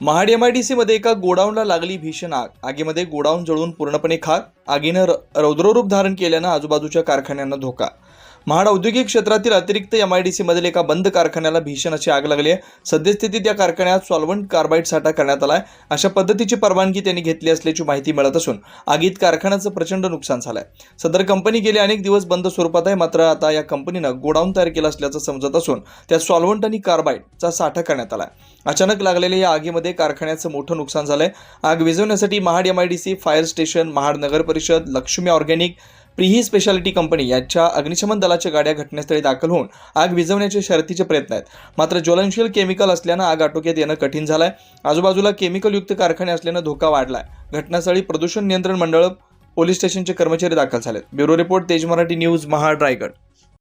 Mahad M I D सीमध्ये एका गोडाऊनला लागली भीषण आग. आगीमध्ये गोडाऊन जळून पूर्णपणे खाक. आगीनं र- रौद्ररूप धारण केल्यानं आजूबाजूच्या कारखान्यांना धोका. महाड औद्योगिक क्षेत्रातील अतिरिक्त एम आय डी सीमधील एका बंद कारखान्याला भीषण अशी आग लागली आहे. सद्यस्थितीत या कारखान्यात सॉल्वंट कार्बाईड साठा करण्यात आला आहे. अशा पद्धतीची परवानगी त्यांनी घेतली असल्याची माहिती मिळत असून आगीत कारखान्याचं प्रचंड नुकसान झालं आहे सदर कंपनी गेले अनेक दिवस बंद स्वरूपात आहे मात्र आता या कंपनीनं गोडाऊन तयार केलं असल्याचं समजत असून त्यात सॉल्वंट आणि कार्बाईडचा साठा करण्यात आला आहे. अचानक लागलेल्या या आगीमध्ये कारखान्याचं मोठं नुकसान झालं आहे आग विझवण्यासाठी Mahad M I D C fire station Mahad नगर परिषद लक्ष्मी ऑर्गॅनिक प्रिही स्पेशालिटी कंपनी याच्या अग्निशमन दलाच्या गाड्या घटनास्थळी दाखल होऊन आग विझवण्याचे शर्तीचे प्रयत्न आहेत. मात्र ज्वलनशील केमिकल असल्यानं आग आटोक्यात येणं कठीण झालंय. आजूबाजूला केमिकलयुक्त कारखाने असल्यानं धोका वाढलाय. घटनास्थळी प्रदूषण नियंत्रण मंडळ पोलीस स्टेशनचे कर्मचारी दाखल झालेत. ब्युरो रिपोर्ट तेज मराठी न्यूज महाड रायगड.